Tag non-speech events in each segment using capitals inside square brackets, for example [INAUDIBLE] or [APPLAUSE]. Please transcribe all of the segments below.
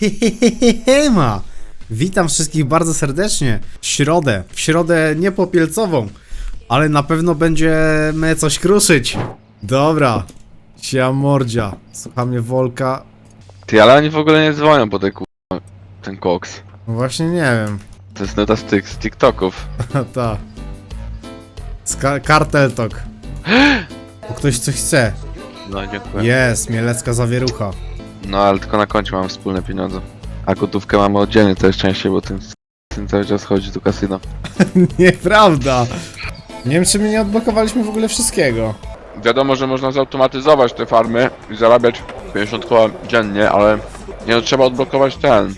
Siema! Witam wszystkich bardzo serdecznie. W środę. W środę nie popielcową, ale na pewno będziemy coś kruszyć. Dobra. Sia mordzia. Słucha mnie Wolka. Ty, ale oni w ogóle nie dzwonią po te ku... ten koks. No właśnie nie wiem. To jest nuta z tych z TikToków. [LAUGHS] Ta. Ska- kartel talk. [GASPS] Bo ktoś coś chce. No dziękuję. Jest, mielecka zawierucha. No ale tylko na koncie mamy wspólne pieniądze. A gotówkę mamy oddzielnie coraz częściej, bo ten ten cały czas chodzi do kasyna. [LAUGHS] Nieprawda. Nie wiem, czy my nie odblokowaliśmy w ogóle wszystkiego. Wiadomo, że można zautomatyzować te farmy i zarabiać 50 koła dziennie, ale nie no, trzeba odblokować ten.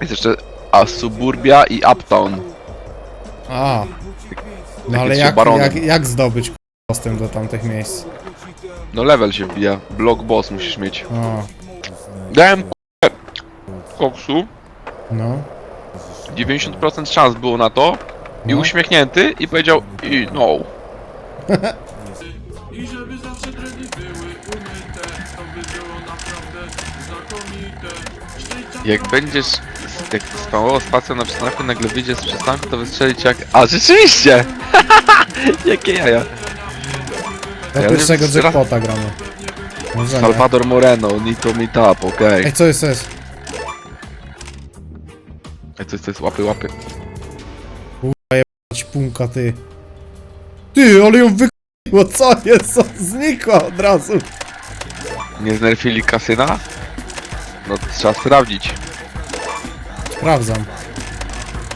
Jest jeszcze a Suburbia i Uptown. A. No ale trzy jak, barony. jak, jak zdobyć dostęp do tamtych miejsc? No level się wbija. Block boss musisz mieć. O, Dałem k- koksu. no. 90% szans było na to i No. uśmiechnięty i powiedział i no. I żeby zawsze dredy były umyte To by było naprawdę znakomite Szczęścia Jak będziesz jak spamował spacją na przystanku nagle wyjdzie z przystanku to wystrzelić jak... A rzeczywiście! [LAUGHS] Jakie jaja! Do Ja pierwszego wiem, stra- jackpota gramy. Salvador Moreno, Nito Meetup, okej. Ej, co jest, co jest? Ej, to jest, to jest łapy, łapy. Ci punka, ty. Ty, ale ją wykryło, co jest? Co? Znikła od razu. Nie znerfili kasyna? No to trzeba sprawdzić. Sprawdzam.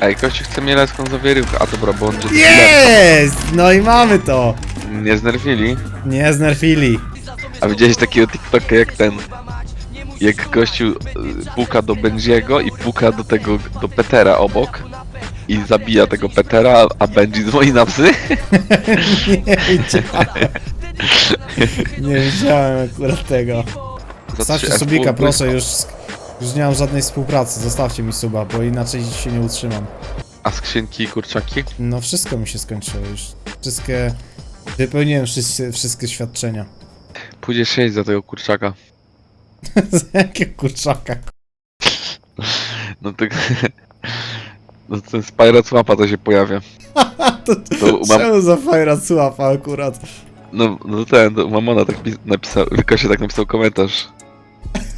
Ej, gościu chce mielecką zawierywkę. A dobra, bo on Jest! No i mamy to. Nie znerfili. Nie znerfili. A widziałeś takiego TikToka jak ten? Jak gościu y, puka do Benjiego i puka do tego, do Petera obok i zabija tego Petera, a Benji dzwoni na psy? [LAUGHS] Nie widziałem. Nie widziałem akurat tego. Zostawcie 3F subika, proszę, już, już nie mam żadnej współpracy. Zostawcie mi suba, bo inaczej się nie utrzymam. A skrzynki i kurczaki? No wszystko mi się skończyło już. Wszystkie... Wypełniłem wszystkie, wszystkie świadczenia. Pójdzie 6 za tego kurczaka. [LAUGHS] Z jakiego kurczaka? No to... No ten Spyrat Mapa to się pojawia. [LAUGHS] To, To mam- Czemu za fajra słapa akurat? No, no ten, to Mamona tak pis- napisał, Wykosie tak napisał komentarz.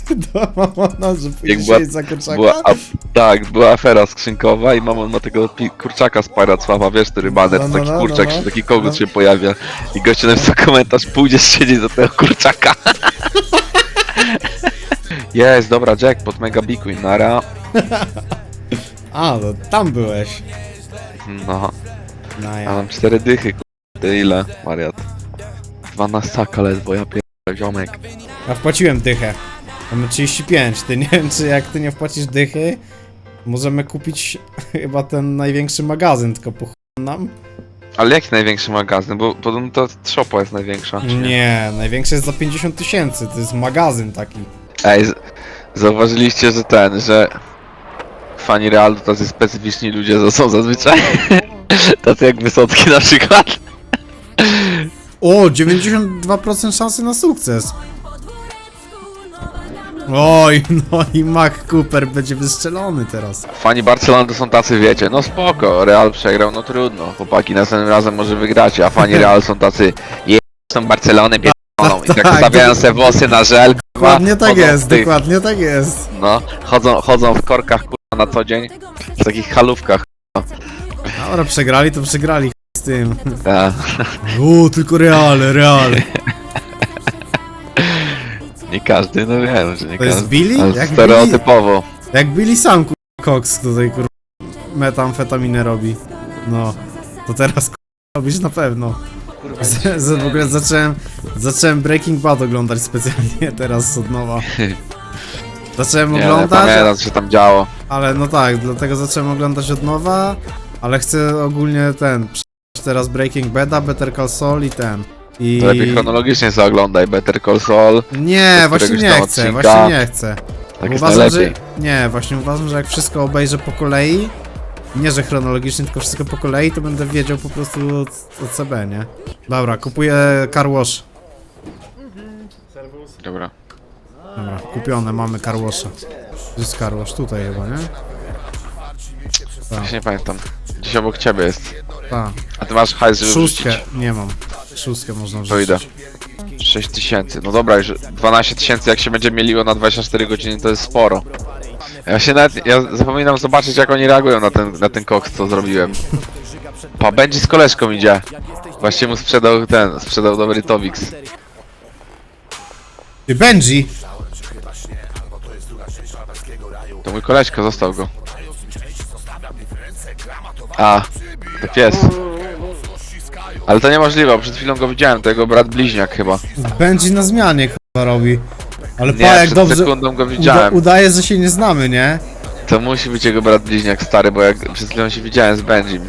[LAUGHS] To mamona, że pójdziesz była- za kurczaka? Była, a, tak, była afera skrzynkowa i Mamon ma tego pi- kurczaka z Piracława, wiesz, który baner, No, no, taki no, kurczak, no, no. taki kogut No. się pojawia. I gościu napisał komentarz, pójdziesz siedzieć za tego kurczaka. [LAUGHS] Jest, dobra, jackpot, mega bikuin, nara. [LAUGHS] A, no tam byłeś. No, No a ja. mam cztery dychy, kurde, ile, wariat. Dwa na staka ledwo, ja pierdolę, ziomek. Ja wpłaciłem dychę. Mamy 35, ty nie wiem czy jak ty nie wpłacisz dychy, możemy kupić [LAUGHS] chyba ten największy magazyn, tylko po nam? Ale jaki największy magazyn? Bo podobno to Shopa jest największa. czy Nie, największy jest za 50 tysięcy, to jest magazyn taki. Ej, z- zauważyliście, że ten, że fani Realu to tacy specyficzni ludzie to są zazwyczaj? [LAUGHS] tacy jak Wysocki na przykład. O, 92% szansy na sukces. Oj, no i Mac Cooper będzie wystrzelony teraz. Fani Barcelony to są tacy, wiecie, no spoko, Real przegrał, no trudno, chłopaki, następnym razem może wygracie, a fani Real są tacy, je, są Barcelony, pierdolą i tak tak, stawiają se włosy na żel, kurwa, Dokładnie tak chodzą jest, tych- dokładnie tak jest. No, chodzą, chodzą w korkach, kurwa, na co dzień, w takich halówkach, Dobra, przegrali to przegrali z tym. ta. O, tylko reale, reale. [LAUGHS] nie każdy, no wiem, że nie To jest każdy, Billy? ale Jak stereotypowo. Jak Billy sam kur... Cox tutaj kur... metamfetaminę robi. No, to teraz kur... robisz na pewno. Z, z, w ogóle zacząłem, zacząłem Breaking Bad oglądać specjalnie [LAUGHS] teraz od nowa. Zacząłem Nie, nie oglądać, pamiętam, co się tam działo. ale no tak, dlatego zacząłem oglądać od nowa, ale chcę ogólnie ten, przejść teraz Breaking Bada, Better Call Saul i ten. I... To lepiej chronologicznie sobie oglądaj, Better Call Saul, Nie, właśnie nie chcę, odcinka. właśnie nie chcę. tak jest uważam, że. Nie, właśnie uważam, że jak wszystko obejrzę po kolei, nie że chronologicznie, tylko wszystko po kolei, to będę wiedział po prostu o, CB, nie? Dobra, kupuję car wash. Dobra. Dobra, kupione, mamy car washa. Gdzie Karłosz? Tutaj chyba, nie? Ja się nie pamiętam. Gdzieś obok ciebie jest. Tak. A ty masz hajs, żeby Szóstkę wrzucić? nie mam. Szóstkę można To wrzucić. idę. 6 tysięcy. No dobra, już 12 tysięcy jak się będzie mieliło na 24 godziny to jest sporo. Ja się nawet, ja zapominam zobaczyć jak oni reagują na ten, na ten koks co zrobiłem. Pa, będzie z koleżką idzie. Właśnie mu sprzedał ten, sprzedał dobry Tobix. Ty Benji! To mój koleżka, został go. A, to pies. Ale to niemożliwe, przed chwilą go widziałem, to jego brat bliźniak chyba. Benji na zmianie chyba robi. Ale pa Nie, jak przed dobrze sekundą go uda, widziałem. udaje, że się nie znamy, nie? To musi być jego brat bliźniak stary, bo jak przed chwilą się widziałem z Benjim.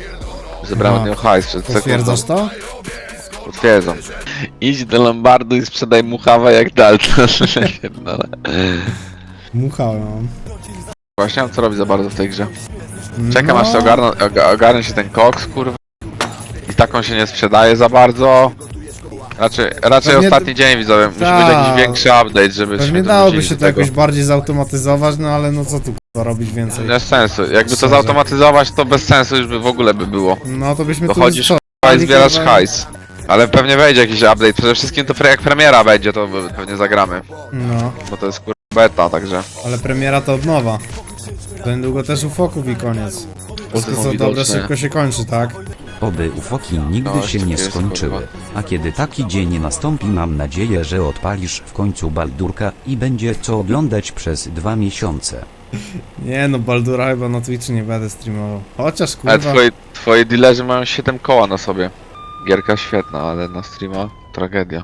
Zebrałem No. hajs przed sekundą. Potwierdzasz to? Potwierdzam. Idź do Lombardu i sprzedaj mu hawę jak Dalton. [LAUGHS] Pierdolę. Muchałem. Właśnie mam co robić za bardzo w tej grze. Czekam no, aż się ogarną, oga- ogarnie się ten koks, kurwa. I taką się nie sprzedaje za bardzo. Raczej, raczej Pewnie- ostatni dzień widzowie. Musi być Tak. jakiś większy update, żeby Pewnie dałoby dorzucili się do to tego. jakoś bardziej zautomatyzować, no ale no co tu robić więcej? Bez sensu. Jakby to Szczerze. zautomatyzować, to bez sensu już by w ogóle by było. No to byśmy tu Dochodzisz, co? Hajs, zbierasz kurwa- hajs. Ale pewnie wejdzie jakiś update. Przede wszystkim to pre- jak premiera będzie, to pewnie zagramy. No, Bo to jest kurwa beta, także. ale premiera to od nowa. To niedługo też ufoków i koniec. Wszystko co dobre szybko się kończy, tak? Oby ufoki nigdy się nie skończyły. A kiedy taki dzień nastąpi mam nadzieję, że odpalisz w końcu Baldurka i będzie co oglądać przez dwa miesiące. [LAUGHS] Nie no, Baldura chyba na Twitchu nie będę streamował. Chociaż Ale kurwa... twoi, twoi dealerzy mają 7 koła na sobie. Gierka świetna, ale na streama tragedia.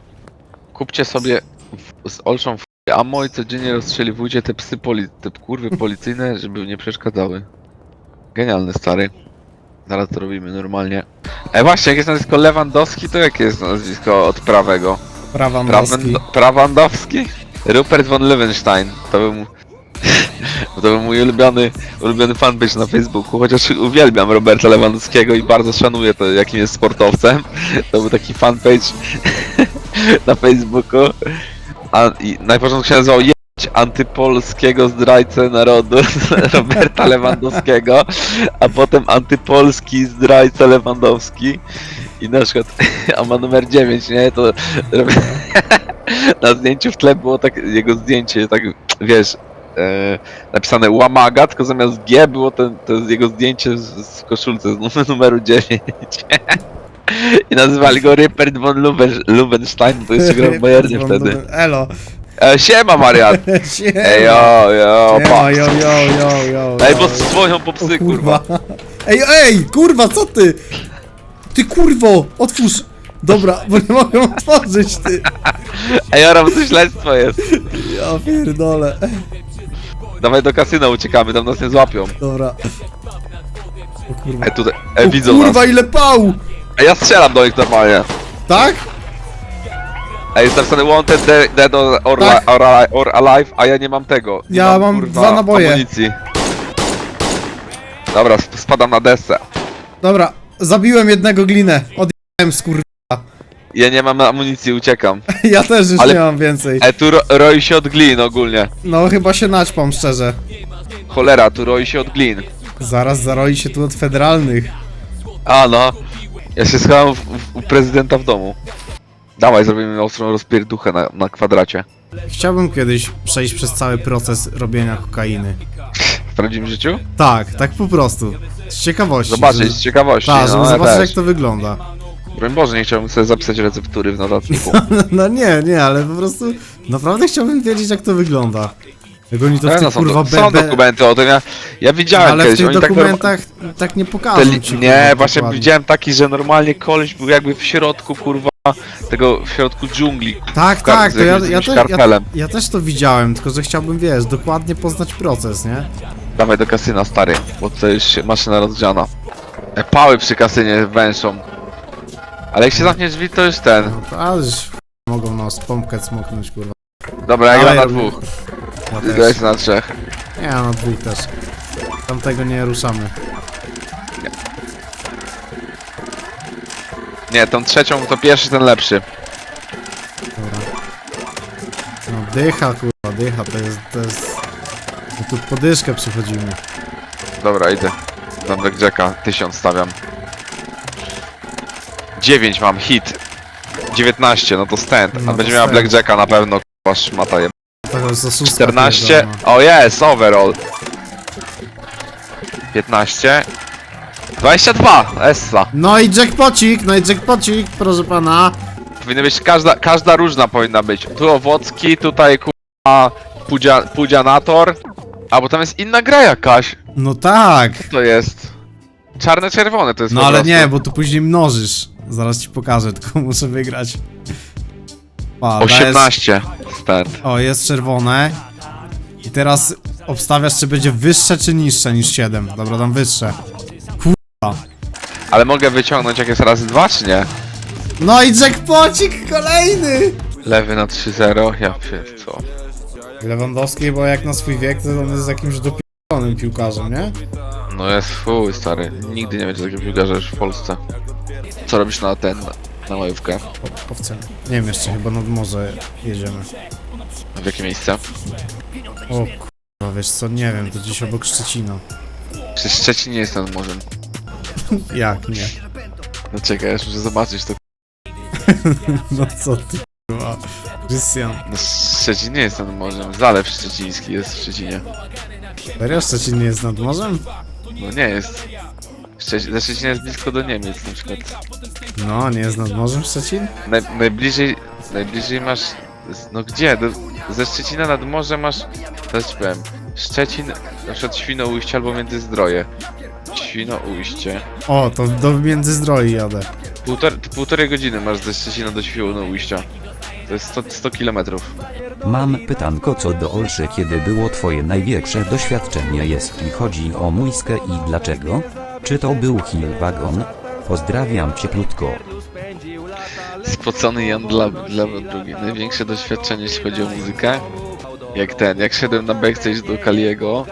Kupcie sobie w, z olszą w ammo i codziennie rozstrzeliwujcie te psy poli, te kurwy policyjne, żeby nie przeszkadzały. Genialny stary. Zaraz to robimy normalnie. Ej właśnie, jak jest nazwisko Lewandowski, to jakie jest nazwisko od prawego? Prawandowski. Prawandowski? Rupert von Lewenstein. To był, mu- [LAUGHS] to był mój ulubiony, ulubiony fanpage na Facebooku, chociaż uwielbiam Roberta Lewandowskiego i bardzo szanuję to, jakim jest sportowcem. [LAUGHS] To był taki fanpage [LAUGHS] na Facebooku. A, I na początku się nazywał antypolskiego zdrajcę narodu [LAUGHS] Roberta Lewandowskiego, a potem antypolski zdrajca Lewandowski. I na przykład, [LAUGHS] a ma numer 9, nie? To [LAUGHS] na zdjęciu w tle było tak, jego zdjęcie, tak, wiesz, e, napisane łamaga, tylko zamiast G było ten, to jest jego zdjęcie z, z koszulce z numer, numeru 9. I nazywali go Rupert von Luben, Lubenstein, bo jeszcze grał w Bayernie wtedy. Elo. E, siema Marian! [LAUGHS] Siema. Ej, jo, jo, Siema, yo, yo, yo, yo. Ej, bo dzwonią po psy, O, kurwa. [LAUGHS] Ej, ej, kurwa, co ty? Ty kurwo, otwórz. Dobra, bo nie mogę otworzyć, ty. Ej, bo to śledztwo jest. Ja pierdolę. Dawaj do kasyna uciekamy, tam nas nie złapią. Dobra. O kurwa. Ej, tutaj, ej, O widzą nas. kurwa, ile pał! Ej, ja strzelam do nich normalnie. Tak? Ej, jest napisane wanted, de- dead or, or, Tak. or, or alive, a ja nie mam tego. Nie Ja mam dwa naboje. Amunicji. Dobra, sp- spadam na desce. Dobra, zabiłem jednego glinę. Odjechałem skur... [LAUGHS] Ja nie mam amunicji, uciekam. [LAUGHS] Ja też już Ale- nie mam więcej. Ej, tu ro roi się od glin ogólnie. No chyba się naćpam, szczerze. Cholera, tu roi się od glin. Zaraz zaroi się tu od federalnych. A no. Ja się schowałem w, w, u prezydenta w domu. Dawaj, zrobimy ostrą rozpierduchę na, na kwadracie. Chciałbym kiedyś przejść przez cały proces robienia kokainy. W prawdziwym życiu? Tak, tak po prostu. Z ciekawości. Zobaczyć, z ciekawości. Tak, żeby no, ja zobaczyć też. jak to wygląda. Broń Boże, nie chciałbym sobie zapisać receptury w notatniku. [LAUGHS] No nie, nie, ale po prostu naprawdę chciałbym wiedzieć jak to wygląda. Jak oni to w tych no, są, kurwa do, są dokumenty o tym, ja, ja widziałem Ale w kiedyś, tych oni tak norma- dokumentach tak, nie Te pokażą li- ci, nie, właśnie dokładnie. widziałem taki, że normalnie koleś był jakby w środku, kurwa, tego, w środku dżungli. Tak, kar- tak, z to ja, jakimś- ja, te, ja, kartelem. ja też to widziałem, tylko że chciałbym, wiesz, dokładnie poznać proces, nie? Dawaj do kasyna, stary, bo to już się maszyna rozgrzana. E, Pały przy kasynie węszą. Ale jak się zamknie drzwi, to już ten. No to ale już mogą nas pompkę smoknąć, kurwa. Dobra, ja gram na dwóch. Ja Ty też. grałeś na trzech. Nie, na dwóch też. Tamtego nie ruszamy. Nie, tą trzecią to pierwszy, ten lepszy. Dobra. No dycha, kurwa, dycha, to jest, to jest... My tu podyszkę przychodzimy. Dobra, idę. Na Blackjacka, tysiąc stawiam. 9 mam, hit. 19, no to stand. No A to będzie miała stand. Blackjacka na pewno, k***a szmata je. To jest oszustka 14, pierdolona. o jest, overall. 15. 22, Essa. No i jackpocik, no i jackpocik, proszę pana. Powinna być, każda, każda różna powinna być. Tu owocki, tutaj k***a pudzia, pudzianator. A, bo tam jest inna gra jakaś. No tak. To jest... Czarne-czerwone to jest No po ale prostu. nie, bo tu później mnożysz. Zaraz ci pokażę, [LAUGHS] tylko muszę wygrać. Pa, dajesz- 18 stand. O, jest czerwone. I teraz obstawiasz, czy będzie wyższe, czy niższe niż 7. Dobra, tam wyższe. Ale mogę wyciągnąć jak jest razy dwa, czy nie? No i jackpocik kolejny! Lewy na 3-0, ja co? Lewandowski, bo jak na swój wiek, to on jest jakimś dopielonym piłkarzem, nie? No jest fuj, stary. Nigdy nie będzie takiego piłkarza już w Polsce. Co robisz na ten, na majówkę? Wcenie. Nie wiem jeszcze, chyba nad morze jedziemy. W jakie miejsce? O kurwa, wiesz co, nie wiem, to gdzieś obok Szczecina. Przecież Szczecin nie jest nad morzem. [LAUGHS] Jak, nie? No czekaj, muszę zobaczyć to. [LAUGHS] No co ty, kurwa. Christian. No Szczecin nie jest nad morzem. Zalew szczeciński jest w Szczecinie. Serio, Szczecin nie jest nad morzem? No nie jest. Szczecin, Szczecin jest blisko do Niemiec na przykład. No, nie jest nad morzem Szczecin? Naj, najbliżej, najbliżej masz, no gdzie? Do, ze Szczecina nad morze masz, teraz ci powiem, Szczecin, na przykład Świnoujście albo Międzyzdroje. Świnoujście. O, to do Międzyzdroi jadę. Półtor, półtorej godziny masz ze Szczecina do Świnoujścia. To jest 100, 100 kilometrów. Mam pytanko co do Olszy kiedy było twoje największe doświadczenie jeśli chodzi o muiskę i dlaczego? Czy to był Hill Wagon? Pozdrawiam cieplutko. Spocony Jan dla, dla drugi. Największe doświadczenie jeśli chodzi o muzykę. Jak ten, jak szedłem na backstage do Kaliego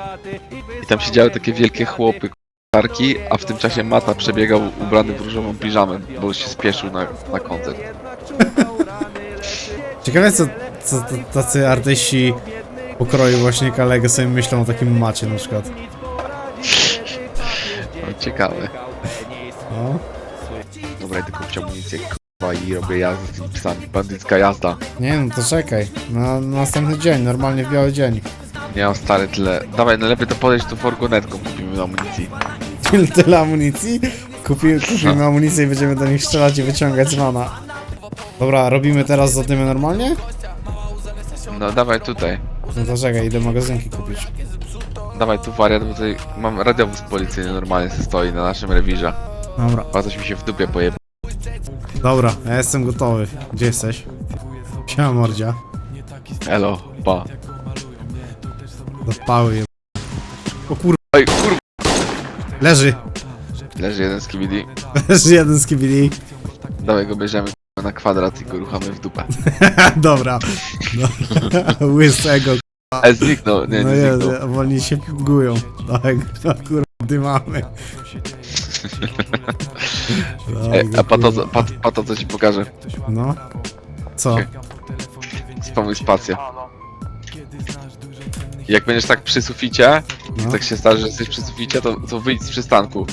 i tam siedziały takie wielkie chłopy, k***arki, a w tym czasie Mata przebiegał ubrany w różową piżamę, bo się spieszył na, na koncert. Ciekawe co, co t- tacy artyści pokroju właśnie Kalego sobie myślą o takim macie na przykład. No, ciekawe. No. Dobra, idę kupić amunicję, k***a, i robię jazdę z tymi psami. Bandycka jazda. Nie no to czekaj. Na, na następny dzień, normalnie w biały dzień. Nie mam stary tyle. Dawaj, najlepiej to podejść tu furgonetką, kupimy amunicji. Tyle, tyle amunicji? Kupi, kupimy amunicję i będziemy do nich strzelać i wyciągać z mana. Dobra, robimy teraz zadymy normalnie? No dawaj tutaj. No to czekaj, idę magazynki kupić. Dawaj tu wariat, bo tutaj mam radiowóz policyjny normalnie se stoi na naszym rewirze. Dobra, coś mi się w dupie pojeb... dobra, ja jestem gotowy. Gdzie jesteś? Siema mordzia. Elo, pa. Do pały je... O kur... Oj, kurwa. Leży! Leży jeden z KBD. Leży jeden z KBD. Dawaj go bierzemy na kwadrat i go ruchamy w dupę. [LAUGHS] Dobra. No. [LAUGHS] Łysego. E, zniknął, nie, no nie jest, zniknął. bo oni się gują. Tak, no kurwa, dymamy. E, a pato, pat, pato co ci pokażę. No. Co? Spamuj spację. Jak będziesz tak przy suficie, No. tak się starzy, że jesteś przy suficie, to, to wyjdź z przystanku.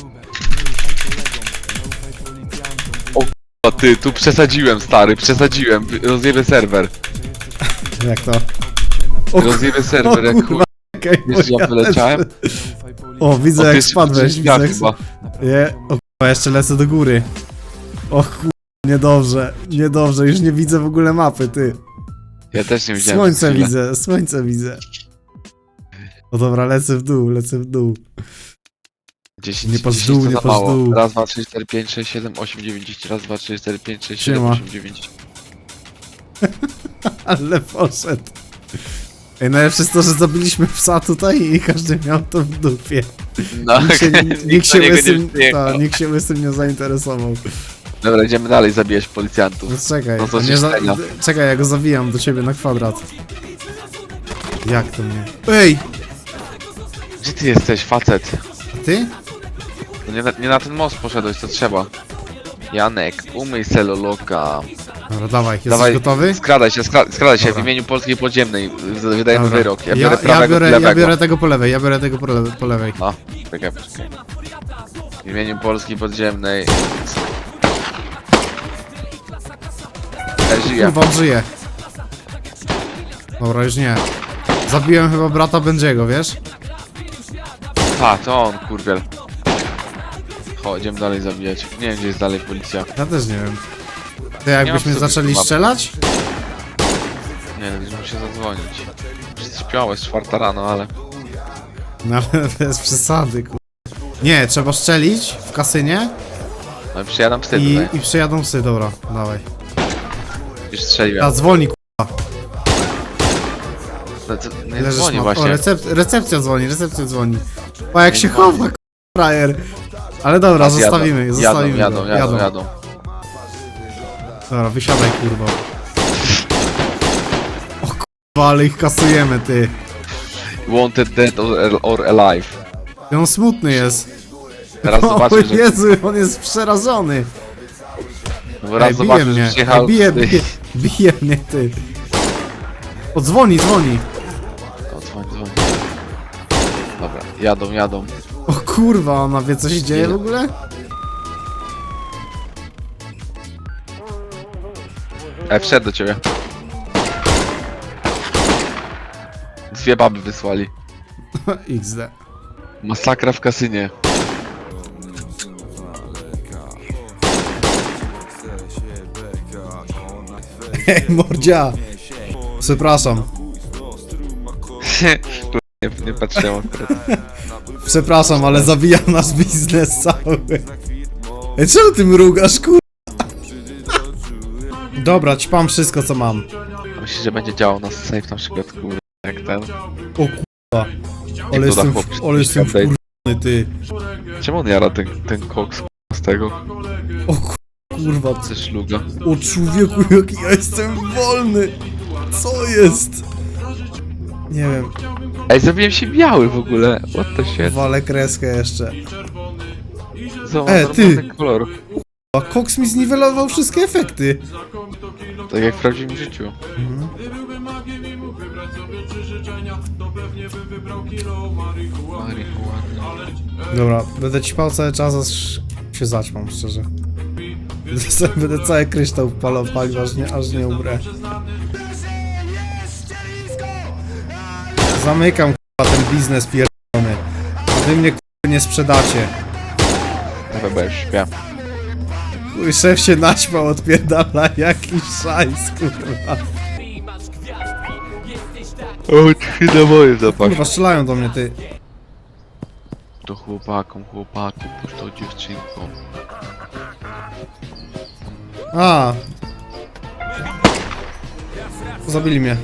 O k***a, ty, tu przesadziłem stary, przesadziłem, Wy- rozjebę serwer. Jak to? O, Rozjebę serwer, jak kurwa, Wiesz, że ja wyleciałem? O, widzę jak spadłeś. Widzę, ja jak... chyba. Nie, o kurwa, jeszcze lecę do góry. O kurwa, niedobrze, niedobrze, już nie widzę w ogóle mapy, ty. Ja też nie widziałem. Słońce przez chwilę. widzę, słońce widzę. No dobra, lecę w dół, lecę w dół. 10, Nie w 10 dół, to nie za patrz w mało. dół. Raz, dwa, trzy, cztery, pięć, sześć, siedem, osiem, dziewięć, dziesięć. Raz, dwa, trzy, cztery, pięć, sześć, siedem, Siema. osiem, dziewięć. [LAUGHS] Ale poszedł. Ej, najlepsze jest to, że zabiliśmy psa tutaj i każdy miał to w dupie. No, Nikt się, [LAUGHS] nikt się, łysym, ta, nikt się łysym nie zainteresował. Dobra, idziemy dalej zabijać policjantów. No czekaj, No to a się nie za, czekaj, ja go zawijam do ciebie na kwadrat. Jak to mnie? Ej! Gdzie ty jesteś, facet? Ty? No nie, na- nie na ten most poszedłeś, co trzeba. Janek, umyj seloloka. Dobra, dawaj, jesteś Dawaj, gotowy? skradaj się, skra- skradaj się Dobra. w imieniu Polskiej Podziemnej. z- Wydajemy Dobra. wyrok. Ja ja, biorę ja, prawego, biorę, ty ja biorę tego po lewej, ja biorę tego po lewej. Po lewej. No, czekaj, poczekaj. W imieniu Polski Podziemnej. Ja żyję. Kurwa, on żyje. Dobra, już nie. Zabiłem chyba brata Będziego, wiesz? A, to on, kurwiel. Chodź, idziemy dalej zabijać. Nie wiem, gdzie jest dalej policja. Ja też nie wiem. Ty jakbyśmy zaczęli strzelać? Nie, no, muszę zadzwonić. Przecież śpiało, jest czwarta rano, ale... No ale [LAUGHS] bez przesady, kur... Nie, trzeba strzelić w kasynie No i przyjadam psy i, tutaj. i przyjadą psy, dobra, dawaj. Już strzeliłem. A dzwoni, kurwa. No, to, no i Leżysz dzwoni ma- O, właśnie. recep recepcja dzwoni, recepcja dzwoni. O, jak się chowa, frajer. Ale dobra, Jadą, zostawimy, jadą, zostawimy jadą, go. jadą, jadą. Dobra, wysiadaj, kurwa. O kurwa, ale ich kasujemy, ty. Wanted dead or, or alive. I on smutny jest. Teraz [LAUGHS] o zobaczysz, że... Jezu, on jest przerażony. Bo raz Ej, bije zobaczysz, mnie, że przyjechał... Ej, bije, [LAUGHS] bije, bije mnie, ty. O, dzwoni, dzwoni. Dobra, jadą, jadą. O kurwa, ona wie co się dzieje w ogóle? E, wszedł do ciebie. Dwie baby wysłali. [LAUGHS] XD. Masakra w kasynie. Ej, mordzia. Przepraszam. [LAUGHS] nie, nie patrzyłem akurat. Przepraszam, ale zabija nasz biznes cały. Ej, czemu ty mrugasz, kur... Dobra, ćpam wszystko co mam. Myślisz, że będzie działał na safe na przykład, kurde, jak ten? O kurwa. Ale jestem, w, ale jestem wkurwiony, ty. Czemu on jara ten, ten koks z tego? O kurwa, Ze szluga. o człowieku, jaki ja jestem wolny. Co jest? Nie wiem, Ej, zrobiłem się biały w ogóle. What the shit? walę kreskę jeszcze. Zobacz, E, ty! normalny kolor. A Cox mi zniwelował wszystkie efekty. Tak jak w prawdziwym życiu. Gdybyłbym magiem i mógł wybrać sobie trzy życzenia, to pewnie bym wybrał kilo marihuany. Marihuana. Ale Dobra, będę ćpał cały czas, aż się zaćmam, szczerze. [LAUGHS] Będę cały kryształ palał, palił, aż nie, aż nie umrę. Zamykam k***a, ten biznes pierdolony. Wy mnie k***a, nie sprzedacie. Chyba już śpię. Mój szef się naćpał, odpierdala jakiś szajs, kurwa. O, trzy naboje zapaść. Kurwa, strzelają do mnie, ty. To chłopakom, chłopaku, puść to dziewczynką. A. Zabili mnie.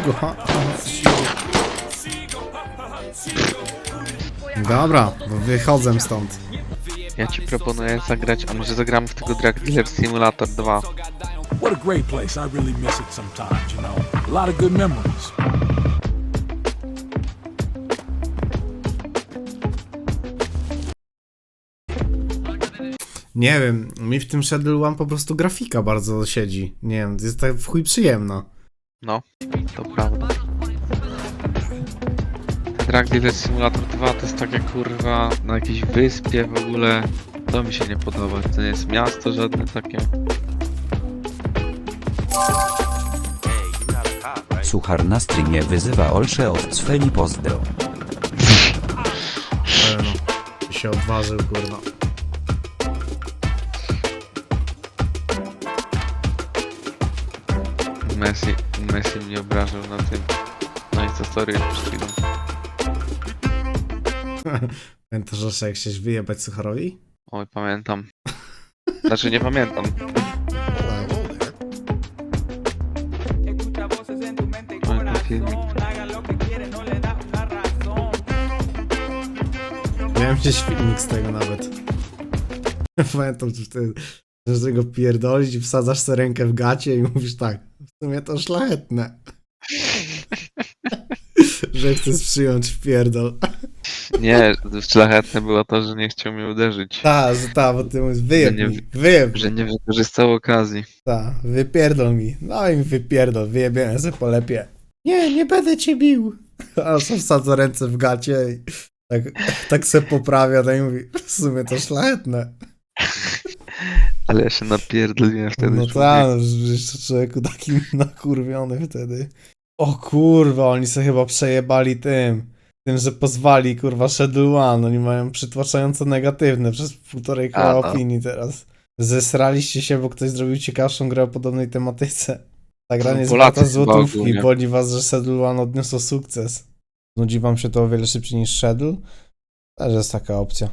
Cigo, ha. Dobra, wychodzę stąd. Ja ci proponuję zagrać, a może zagramy w tego Drag Dealer Simulator 2. What a great place. I really miss it sometimes, you know. A lot of good memories. Nie wiem, mi w tym Shadow One po prostu grafika bardzo siedzi. Nie wiem, jest tak w chuj przyjemna. No, to prawda. Drag Dealer Simulator 2 to jest takie kurwa na jakiejś wyspie w ogóle. To mi się nie podoba. To nie jest miasto żadne takie. Suchar na streamie wyzywa Olsze od Cfeli pozdro. [LAUGHS] Ale no, się odważył, kurwa. Messi, Messi mnie obrażał na tym. No i co story przed chwilą. [LAUGHS] Pamiętasz, że jak chciałeś wyjebać Sucharowi? Oj, pamiętam. Znaczy nie pamiętam. No. Miałem gdzieś filmik z tego nawet. [LAUGHS] Pamiętam, że wtedy że tego pierdolić i wsadzasz sobie rękę w gacie i mówisz tak, w sumie to szlachetne. [LAUGHS] że chcesz przyjąć w pierdol. Nie, szlachetne było to, że nie chciał mnie uderzyć. Ta, że ta, bo ty mówisz, wyjeb Nie- mi, wyjeb Że nie wykorzystał okazji. Ta, wypierdol mi. No i mi wypierdol, wyjebiemy sobie polepie. Nie, nie będę cię bił. [LAUGHS] A co wsadza ręce w gacie i tak, tak se poprawia, no i mówi, w sumie to szlachetne. Ale ja się napierdoliłem wtedy. No tak, no, jeszcze człowieku taki [LAUGHS] nakurwiony wtedy. O kurwa, oni sobie chyba przejebali tym. Tym, że pozwali kurwa Schedule One. Oni mają przytłaczająco negatywne przez półtorej koła A, no. opinii teraz. Zesraliście się, bo ktoś zrobił ciekawszą grę o podobnej tematyce. Ta gra No, nie złotówki, boli was, że Schedule One odniosło sukces. Nudzi wam się to o wiele szybciej niż Schedule? Też jest taka opcja.